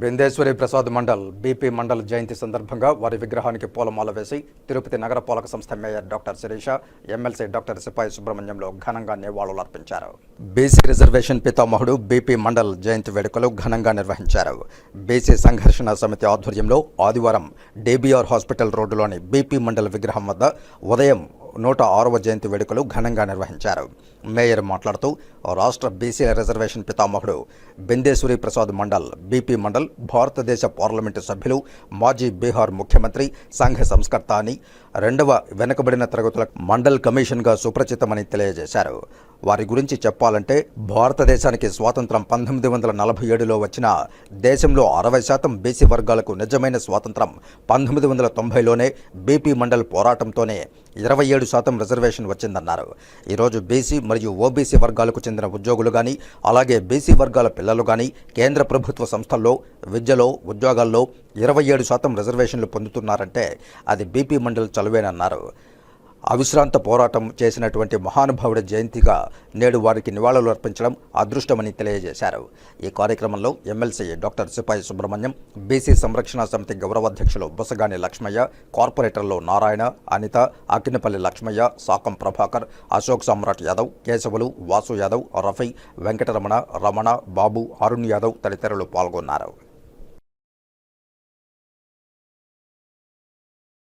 Bindeshwari Prasad Mandal BP Mandal జయంతి సందర్భంగా వారి విగ్రహానికి పూలమాల వేసి తిరుపతి నగర పాలక సంస్థ mayor doctor Sirisha MLC doctor Sipai సుబ్రహ్మణ్యంలో ఘనంగా నివాళులర్పించారు. బీసీ రిజర్వేషన్ పితామహుడు బీపీ మండల్ జయంతి వేడుకలు ఘనంగా నిర్వహించారు. బీసీ సంఘర్షణ సమితి ఆధ్వర్యంలో ఆదివారం డీబీఆర్ హాస్పిటల్ రోడ్డులోని బీపీ మండల్ విగ్రహం వద్ద ఉదయం నూట ఆరవ జయంతి వేడుకలు ఘనంగా నిర్వహించారు. మేయర్ మాట్లాడుతూ రాష్ట్ర బీసీ రిజర్వేషన్ పితామహుడు బిందేశ్వరి ప్రసాద్ మండల్ బీపీ మండల్ భారతదేశ పార్లమెంటు సభ్యులు మాజీ బీహార్ ముఖ్యమంత్రి సంఘ సంస్కర్త అని రెండవ వెనుకబడిన తరగతుల మండల్ కమిషన్గా సుప్రచితమని తెలియజేశారు. వారి గురించి చెప్పాలంటే భారతదేశానికి స్వాతంత్రం పంతొమ్మిది వందల నలభై ఏడులో వచ్చిన దేశంలో అరవై శాతం బీసీ వర్గాలకు నిజమైన స్వాతంత్రం పంతొమ్మిది వందల తొంభైలోనే బీపీ మండల్ పోరాటంతోనే ఇరవై ఏడు శాతం రిజర్వేషన్ వచ్చిందన్నారు. ఈరోజు బీసీ మరియు ఓబీసీ వర్గాలకు చెందిన ఉద్యోగులు కానీ అలాగే బీసీ వర్గాల పిల్లలు కానీ కేంద్ర ప్రభుత్వ సంస్థల్లో విద్యలో ఉద్యోగాల్లో ఇరవై ఏడు శాతం రిజర్వేషన్లు పొందుతున్నారంటే అది బీపీ మండల్ చలువేనన్నారు. అవిశ్రాంత పోరాటం చేసినటువంటి మహానుభావుడి జయంతిగా నేడు వారికి నివాళులు అర్పించడం అదృష్టమని తెలియజేశారు. ఈ కార్యక్రమంలో ఎమ్మెల్సీ డాక్టర్ సిపాయి సుబ్రహ్మణ్యం బీసీ సంరక్షణ సమితి గౌరవాధ్యక్షులు బుసగాని లక్ష్మయ్య కార్పొరేటర్లు నారాయణ అనిత అక్కినపల్లి లక్ష్మయ్య సాకం ప్రభాకర్ అశోక్ సమ్రాట్ యాదవ్ కేశవులు వాసు యాదవ్ రఫీ వెంకటరమణ రమణ బాబు అరుణ్ యాదవ్ తదితరులు పాల్గొన్నారు.